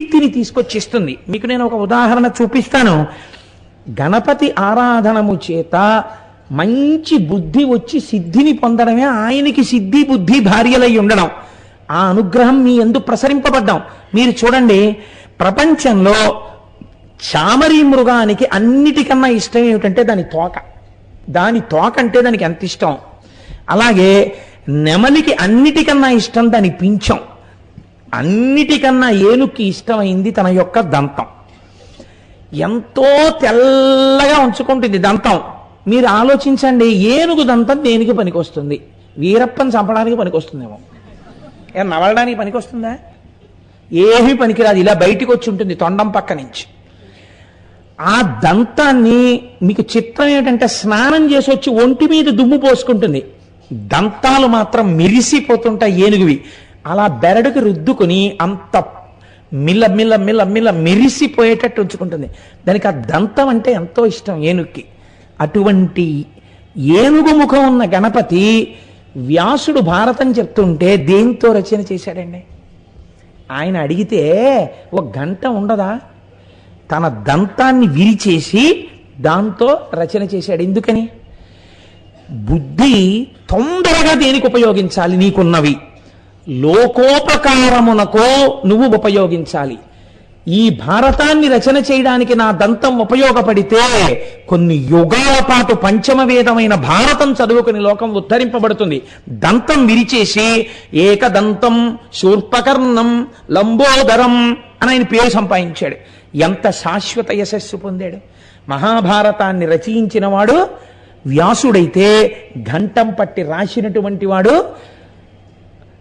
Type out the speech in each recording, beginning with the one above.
కీర్తిని తీసుకొచ్చిస్తుంది. మీకు నేను ఒక ఉదాహరణ చూపిస్తాను. గణపతి ఆరాధనము చేత మంచి బుద్ధి వచ్చి సిద్ధిని పొందడమే ఆయనకి సిద్ధి బుద్ధి భార్యలై ఉండడం. ఆ అనుగ్రహం మీ ఎందు ప్రసరింపబడ్డాం. మీరు చూడండి ప్రపంచంలో చామరీ మృగానికి అన్నిటికన్నా ఇష్టం ఏమిటంటే దాని తోక. దాని తోక అంటే దానికి ఎంత ఇష్టం? అలాగే నెమలికి అన్నిటికన్నా ఇష్టం దాని పింఛం. అన్నిటికన్నా ఏనుక్కి ఇష్టమైంది తన యొక్క దంతం. ఎంతో తెల్లగా ఉంచుకుంటుంది దంతం. మీరు ఆలోచించండి ఏనుగు దంతం దేనికి పనికొస్తుంది? వీరప్పని చంపడానికి పనికొస్తుందేమో. ఏ నవలడానికి పనికొస్తుందా? ఏమీ పనికిరాదు ఇలా బయటికి వచ్చి ఉంటుంది తొండం పక్క నుంచి. ఆ దంతాన్ని మీకు చిత్రం ఏంటంటే స్నానం చేసి వచ్చి ఒంటి మీద దుమ్ము పోసుకుంటుంది. దంతాలు మాత్రం మెరిసిపోతుంటాయి ఏనుగువి. అలా బెరడుకి రుద్దుకుని అంత మిల్ల మిల్ల మిల్ల మిల్ల మెరిసిపోయేటట్టు ఉంచుకుంటుంది. దానికి ఆ దంతం అంటే ఎంతో ఇష్టం ఏనుక్కి. అటువంటి ఏనుగు ముఖం ఉన్న గణపతి వ్యాసుడు భారతం చెప్తుంటే దేంతో రచన చేశాడండి? ఆయన అడిగితే ఒక గంట ఉండదా? తన దంతాన్ని విరిచేసి దాంతో రచన చేశాడు. ఎందుకని? బుద్ధి తొందరగా దేనికి ఉపయోగించాలి నీకున్నవి? లోకోపకారమునకో నువ్వు ఉపయోగించాలి. ఈ భారతాన్ని రచన చేయడానికి నా దంతం ఉపయోగపడితే కొన్ని యుగాల పాటు పంచమ వేదమైన భారతం చదువుకుని లోకం ఉద్ధరింపబడుతుంది. దంతం విరిచేసి ఏకదంతం శూర్పకర్ణం లంబోదరం అని ఆయన పేరు సంపాదించాడు. ఎంత శాశ్వత యశస్సు పొందాడు. మహాభారతాన్ని రచయించిన వాడు వ్యాసుడైతే ఘంటం పట్టి రాసినటువంటి వాడు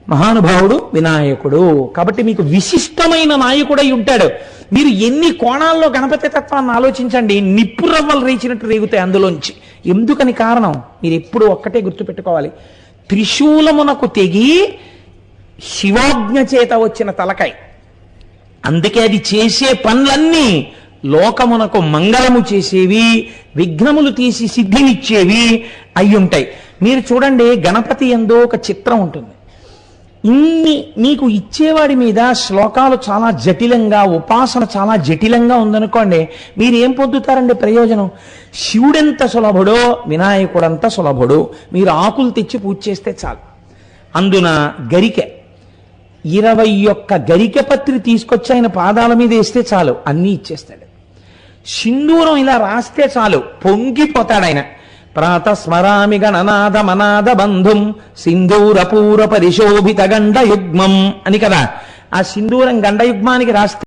మహానుభావుడు వినాయకుడు. కాబట్టి మీకు విశిష్టమైన నాయకుడై ఉంటాడు. మీరు ఎన్ని కోణాల్లో గణపతి తత్వాన్ని ఆలోచించండి నిప్పురవ్వలు రేచినట్టు రేగుతాయి అందులోంచి. ఎందుకని కారణం? మీరు ఎప్పుడు ఒక్కటే గుర్తుపెట్టుకోవాలి. త్రిశూలమునకు తెగి శివాజ్ఞ చేత వచ్చిన తలకాయ. అందుకే అది చేసే పనులన్నీ లోకమునకు మంగళము చేసేవి విఘ్నములు తీసి సిద్ధినిచ్చేవి అయ్యుంటాయి. మీరు చూడండి గణపతి ఎందో ఒక చిత్రం ఉంటుంది. ఇన్ని మీకు ఇచ్చేవాడి మీద శ్లోకాలు చాలా జటిలంగా ఉపాసన చాలా జటిలంగా ఉందనుకోండి మీరు ఏం పొందుతారండి ప్రయోజనం? శివుడెంత సులభుడో వినాయకుడంత సులభుడు మీరు ఆకులు తెచ్చి పూజ చేస్తే చాలు. అందున గరికె ఇరవై ఒక్క గరికె పత్రి తీసుకొచ్చి ఆయన పాదాల మీద వేస్తే చాలు అన్నీ ఇచ్చేస్తాడు. సింధూరం ఇలా రాస్తే చాలు పొంగిపోతాడు ఆయన. ప్రాతస్మరామి గణనాథమనాథ బంధుం సింధూరపూర పరిశోభిత గండయుగ్మం అని కదా. ఆ సింధూరం గండయుగ్మానికి రాస్తే